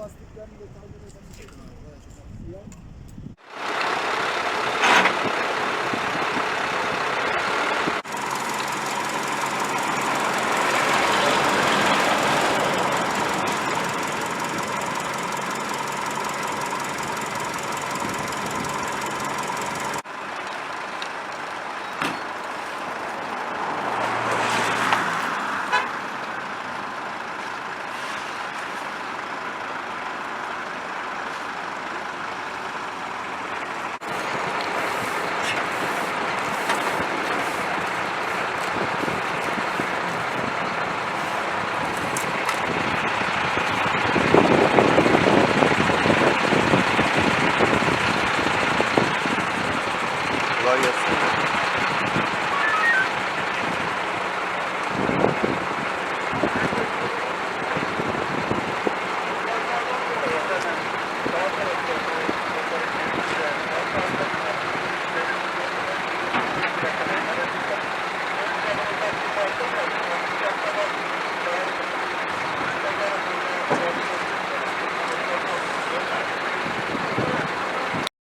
lastiklerini de takip edebilirsiniz. ভালোই আছে